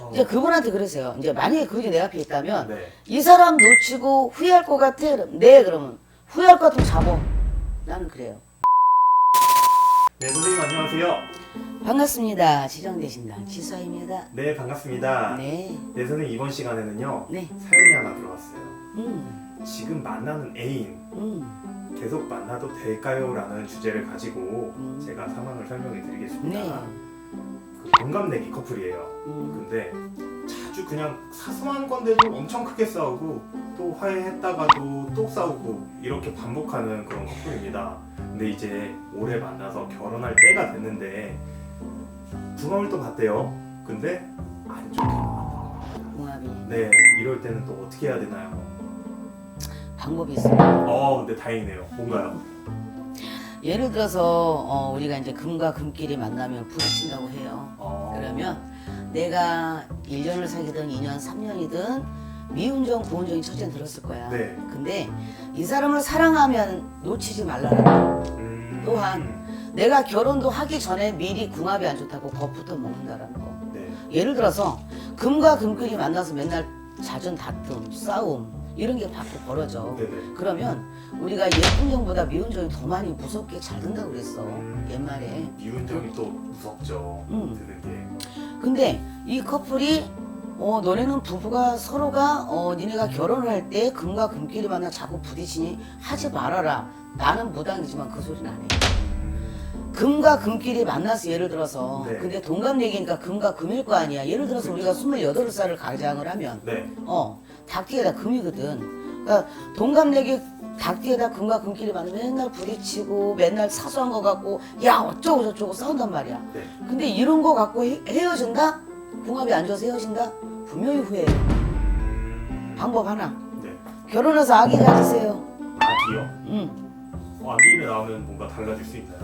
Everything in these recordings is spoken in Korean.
어. 이제 그분한테 그러세요. 이제 만약에 그분이 내 앞에 있다면 네. 이 사람 놓치고 후회할 것 같아? 그럼 네 그러면 후회할 것 같으면 잡어. 나는 그래요. 네, 선생님 안녕하세요. 반갑습니다. 지정되신당 지수아입니다. 네, 반갑습니다. 네, 네, 선생님 이번 시간에는요. 네, 사연이 하나 들어왔어요. 음, 지금 만나는 애인 음, 계속 만나도 될까요? 라는 주제를 가지고 음. 제가 상황을 설명해 드리겠습니다. 네, 그 동갑내기 커플이에요. 음, 근데 자주 그냥 사소한 건데도 엄청 크게 싸우고 또 화해했다가도 또 싸우고 이렇게 반복하는 그런 커플입니다. 근데 이제 오래 만나서 결혼할 때가 됐는데 궁합을 또 봤대요. 근데 안 좋게 나왔다고 합니다. 궁합이 네, 이럴 때는 또 어떻게 해야 되나요? 방법이 있습니다. 어, 근데 다행이네요. 뭔가요? 예를 들어서 어, 우리가 이제 금과 금끼리 만나면 부딪힌다고 해요. 어, 그러면 내가 1년을 사귀든 2년, 3년이든 미운정, 고운정이 첫째는 들었을 거야. 네. 근데 이 사람을 사랑하면 놓치지 말라는 거. 음, 또한 내가 결혼도 하기 전에 미리 궁합이 안 좋다고 겁부터 먹는다라는 거. 네. 예를 들어서 금과 금끼리 만나서 맨날 잦은 다툼, 싸움 이런 게 자꾸 벌어져. 네네. 그러면 우리가 예쁜 정보다 미운 정이 더 많이 무섭게 잘 든다고 그랬어. 음. 옛말에. 미운정이 또 무섭죠. 음. 드는 게. 근데 이 커플이 어 너네는 부부가 서로가 어 니네가 결혼을 할 때 금과 금끼리 만나 자꾸 부딪히니 하지 말아라. 나는 무당이지만 그 소리는 안 해. 금과 금끼리 만나서 예를 들어서 네. 근데 동갑내기니까 금과 금일 거 아니야. 예를 들어서 우리가 28살을 가장을 하면 네. 어 닭띠에다 금이거든. 그러니까 동갑내기 닭띠에다 금과 금끼리 만나면 맨날 부딪히고 맨날 사소한 거 갖고 야 어쩌고 저쩌고 싸운단 말이야. 네. 근데 이런 거 갖고 헤, 헤어진다? 궁합이 안 좋아서 헤어진다? 분명히 후회해. 음, 방법 하나. 네. 결혼해서 아기 가지세요. 아기요? 응. 어, 아기를 낳으면 뭔가 달라질 수 있나요?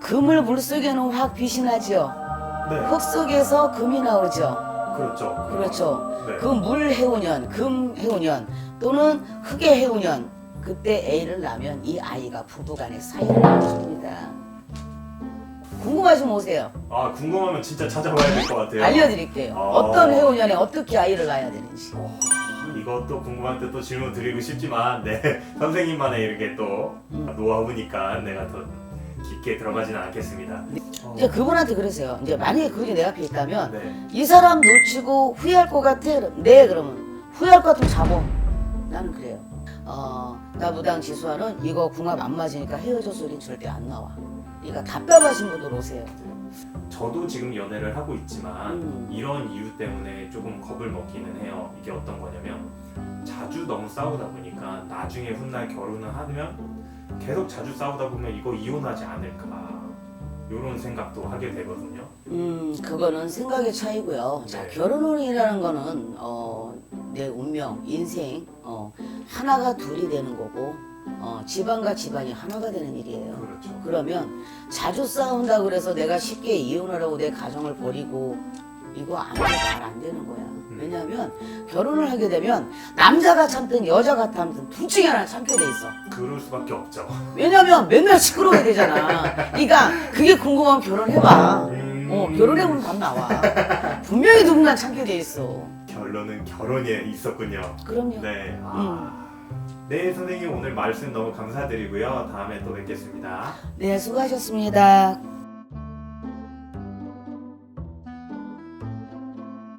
금을 물 속에는 확 빛이 나지요. 네. 흙 속에서 금이 나오죠. 그렇죠. 그렇죠. 네. 그물 해오년, 금 해오년 또는 흙의 해오년 그때 애를 낳으면 이 아이가 부부간의 사이를 알려줍니다. 궁금하시면 오세요. 아 궁금하면 진짜 찾아봐야 될 것 같아요. 알려드릴게요. 아. 어떤 해오년에 어떻게 아이를 낳아야 되는지. 어, 이것도 궁금한 때또 질문 드리고 싶지만 네 선생님만의 이렇게 또 음. 노하우니까 내가 더 깊게 들어가지는 않겠습니다. 어, 이제 그분한테 그러세요. 이제 만약에 그분이 내 앞에 있다면 네. 이 사람 놓치고 후회할 것 같아? 그럼 네 그러면 후회할 것 같으면 잡어. 나는 그래요. 어, 나 무당 지수와는 이거 궁합 안 맞으니까 헤어져 소리는 절대 안 나와. 그러니까 답답하신 분들 오세요. 저도 지금 연애를 하고 있지만 음. 이런 이유 때문에 조금 겁을 먹기는 해요. 이게 어떤 거냐면 자주 너무 싸우다 보니까 나중에 훗날 결혼을 하면 계속 자주 싸우다 보면 이거 이혼하지 않을까 이런 생각도 하게 되거든요. 음, 그거는 생각의 차이고요. 자, 네. 결혼이라는 거는 어, 내 운명, 인생 어, 하나가 둘이 되는 거고 어, 집안과 집안이 하나가 되는 일이에요. 그렇죠. 그러면 자주 싸운다 그래서 내가 쉽게 이혼하라고 내 가정을 버리고 이거 아무도 말안 되는 거야. 왜냐하면 결혼을 하게 되면 남자가 참든 여자가 참든 둘 중에 하나 참게 돼 있어. 그럴 수밖에 없죠. 왜냐면 맨날 시끄러워야 되잖아. 그러니까 그게 궁금하면 결혼해봐. 음. 어, 결혼해보면 답 나와. 분명히 누군가 참게 돼 있어. 결론은 결혼에 있었군요. 그럼요. 네. 아. 네, 선생님 오늘 말씀 너무 감사드리고요. 다음에 또 뵙겠습니다. 네, 수고하셨습니다.